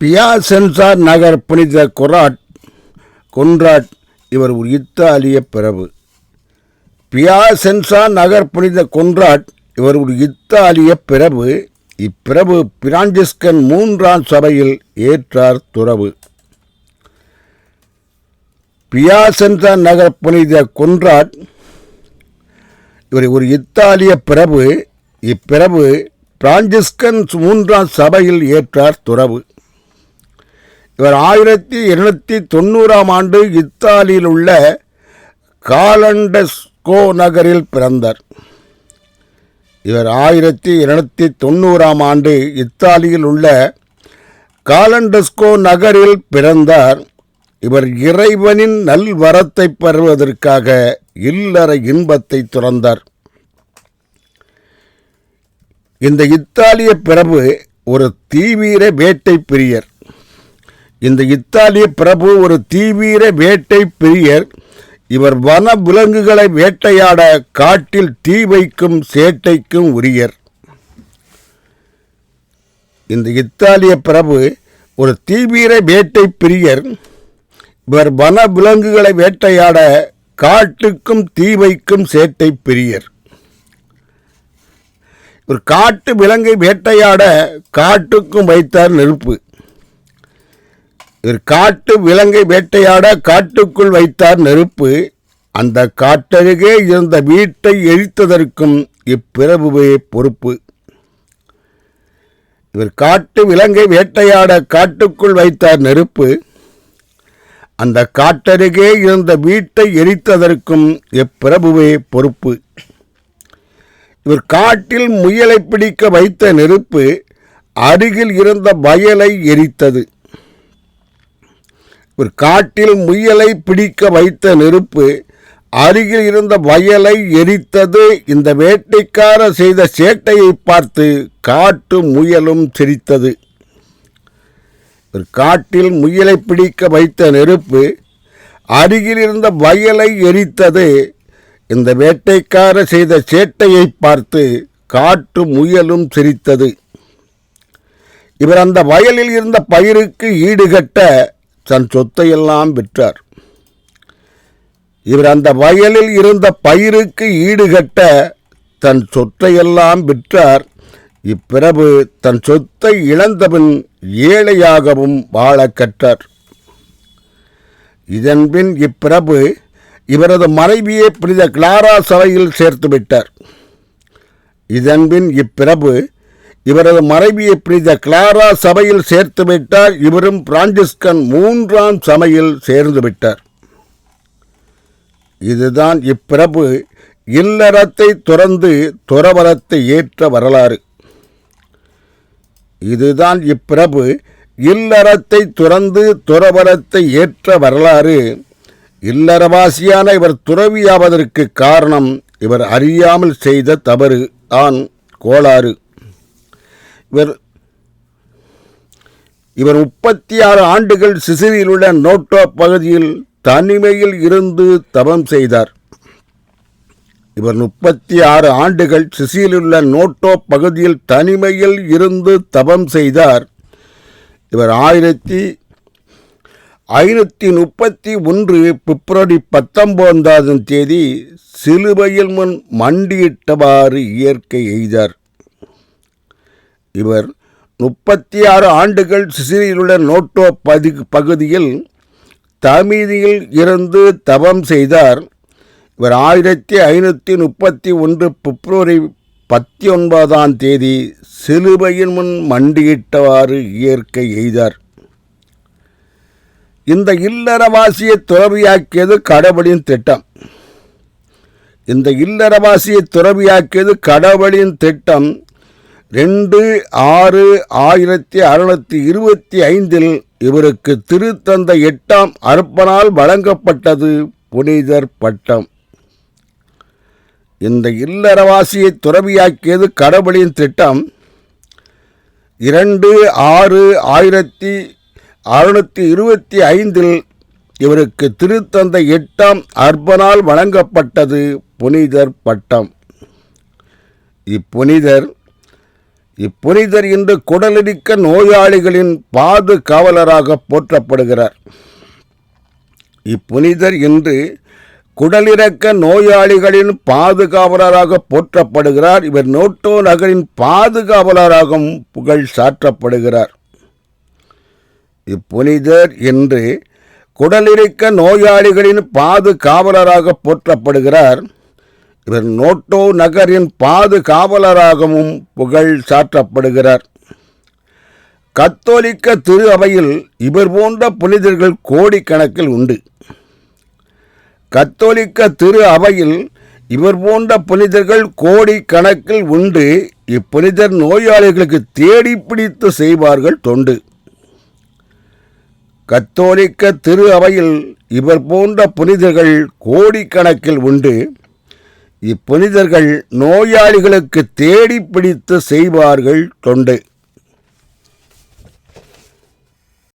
பியாசென்சார் நகர் புனித கொராட் கொன்ராட் இவர் ஒரு இத்தாலிய பிறவு பியாசென்சார் நகர் புனித கொன்ராட் இவர் ஒரு இத்தாலிய பிறவு இப்பிரபு பிரான்சிஸ்கன் மூன்றாம் சபையில் ஏற்றார் துறவு. பியாசென்சா நகர் புனித கொன்ராட் இவர் ஒரு இத்தாலிய பிறவு இப்பிரபு பிரான்சிஸ்கன் மூன்றாம் சபையில் ஏற்றார் துறவு. இவர் ஆயிரத்தி இருநூத்தி தொண்ணூறாம் ஆண்டு இத்தாலியில் உள்ள காலண்டஸ்கோ நகரில் பிறந்தார். இவர் ஆயிரத்தி எழுநூற்றி தொண்ணூறாம் ஆண்டு இத்தாலியில் உள்ள காலண்டஸ்கோ நகரில் பிறந்தார். இவர் இறைவனின் நல்வரத்தை பெறுவதற்காக இல்லற இன்பத்தை துறந்தார். இந்த இத்தாலிய பிறப்பு ஒரு தீவிர வேட்டை பிரியர். இந்த இத்தாலிய பிரபு ஒரு தீவிர வேட்டை பிரியர். இவர் வன விலங்குகளை வேட்டையாட காட்டில் தீ வைக்கும் சேட்டைக்கும் உரியர். இந்த இத்தாலிய பிரபு ஒரு தீவிர வேட்டை பிரியர். இவர் வன விலங்குகளை வேட்டையாட காட்டுக்கும் தீ வைக்கும் சேட்டை பிரியர். இவர் காட்டு விலங்கை வேட்டையாட காட்டுக்கும் வைத்தார் நெருப்பு. இவர் காட்டு விலங்கை வேட்டையாட காட்டுக்குள் வைத்தார் நெருப்பு. அந்த காட்டருகே இருந்த வீட்டை எரித்ததற்கும் இப்பிரபுவே பொறுப்பு. இவர் காட்டு விலங்கை வேட்டையாட காட்டுக்குள் வைத்தார் நெருப்பு. அந்த காட்டருகே இருந்த வீட்டை எரித்ததற்கும் இப்பிரபுவே பொறுப்பு. இவர் காட்டில் முயலை பிடிக்க வைத்த நெருப்பு அருகில் இருந்த வயலை எரித்தது. ஒரு காட்டில் முயலை பிடிக்க வைத்த நெருப்பு அருகில் இருந்த வயலை எரித்தது இந்த வேட்டைக்கார செய்த சேட்டையை பார்த்து காட்டு முயலும் சிரித்தது. ஒரு காட்டில் முயலை பிடிக்க வைத்த நெருப்பு அருகில் இருந்த வயலை எரித்தது இந்த வேட்டைக்கார செய்த சேட்டையை பார்த்து காட்டு முயலும் சிரித்தது. இவர் அந்த வயலில் இருந்த பயிருக்கு ஈடுகட்ட தன் சொத்தையெல்லாம் விற்றார். இவர் அந்த வயலில் இருந்த பயிருக்கு ஈடுகட்ட தன் சொத்தையெல்லாம் விற்றார். இப்பிரபு தன் சொத்தை இழந்தபின் ஏழையாகவும் வாழ கற்றார். இதன்பின் இப்பிரபு இவரது மனைவியை புனித கிளாரா சபையில் சேர்த்துவிட்டார் இதன்பின் இப்பிரபு இவரது மறைவியை புனித கிளாரா சபையில் சேர்த்து விட்டார். இவரும் பிரான்சிஸ்கன் மூன்றாம் சபையில் சேர்ந்து விட்டார். இதுதான் இப்பிரபு இல்லறத்தை துறந்து துறவரத்தை ஏற்ற வரலாறு. இதுதான் இப்பிரபு இல்லறத்தை துறந்து துறவரத்தை ஏற்ற வரலாறு. இல்லறவாசியான இவர் துறவியாவதற்கு காரணம் இவர் அறியாமல் செய்த தவறு ஆண் கோளாறு. இவர் இவர் முப்பத்தி ஆறு ஆண்டுகள் சிசிலியில் உள்ள நோட்டோ பகுதியில் தனிமையில் இருந்து தவம் செய்தார். இவர் முப்பத்தி ஆறு ஆண்டுகள் சிசியில் உள்ள நோட்டோ பகுதியில் தனிமையில் இருந்து தபம் செய்தார். இவர் ஆயிரத்தி ஐநூற்றி முப்பத்தி ஒன்று பிப்ரவரி பத்தொன்பதாம் தேதி சிலுவையில் முன் மண்டியிட்டவாறு இயற்கை எய்தார். இவர் முப்பத்தி ஆறு ஆண்டுகள் சிசிலியிலுள்ள நோட்டோ பதி பகுதியில் தமிழில் இருந்து தவம் செய்தார். இவர் ஆயிரத்தி ஐநூற்றி முப்பத்தி ஒன்று பிப்ரவரி பத்தி ஒன்பதாம் தேதி சிலுவையின் முன் மண்டியிட்டவாறு இயற்கை எய்தார். இந்த இல்லறவாசியை துறவியாக்கியது கடவுளின் திட்டம். இந்த இல்லறவாசியை துறவியாக்கியது கடவுளின் திட்டம். ரெண்டு ஆறு ஆயிரத்தி அறுநூத்தி இருபத்தி ஐந்தில் இவருக்கு திருத்தந்த எட்டாம் அர்ப்பனால் வழங்கப்பட்டது புனிதர் பட்டம். இந்த இல்லறவாசியை துறவியாக்கியது கடவுளின் திட்டம். இரண்டு ஆறு ஆயிரத்தி அறுநூத்தி இருபத்தி ஐந்தில் இவருக்கு திருத்தந்த எட்டாம் அர்ப்பனால் வழங்கப்பட்டது புனிதர் பட்டம். இப்புனிதர் இப்புனிதர் இன்று குடலிடிக்க நோயாளிகளின் பாதுகாவலராக போற்றப்படுகிறார். இப்புனிதர் இன்று குடலிறக்க நோயாளிகளின் பாதுகாவலராக போற்றப்படுகிறார். இவர் நோட்டோ நகரின் பாதுகாவலராகவும் புகழ் சாற்றப்படுகிறார். இப்புனிதர் என்று குடலிறக்க நோயாளிகளின் பாதுகாவலராக போற்றப்படுகிறார். இவர் நோட்டோ நகரின் பாதுகாவலராகவும் புகழ் சாற்றப்படுகிறார். கத்தோலிக்க திரு அவையில் இவர் போன்ற புனிதர்கள் கோடிக்கணக்கில் உண்டு. கத்தோலிக்க திரு அவையில் இவர் போன்ற புனிதர்கள் கோடிக்கணக்கில் உண்டு. இப்புனிதர் நோயாளிகளுக்கு தேடி பிடித்து செய்வார்கள் தொண்டு. கத்தோலிக்க திரு அவையில் இவர் போன்ற புனிதர்கள் கோடிக்கணக்கில் உண்டு. இப்புனிதர்கள் நோயாளிகளுக்கு தேடி பிடித்து செய்வார்கள் தொண்டு.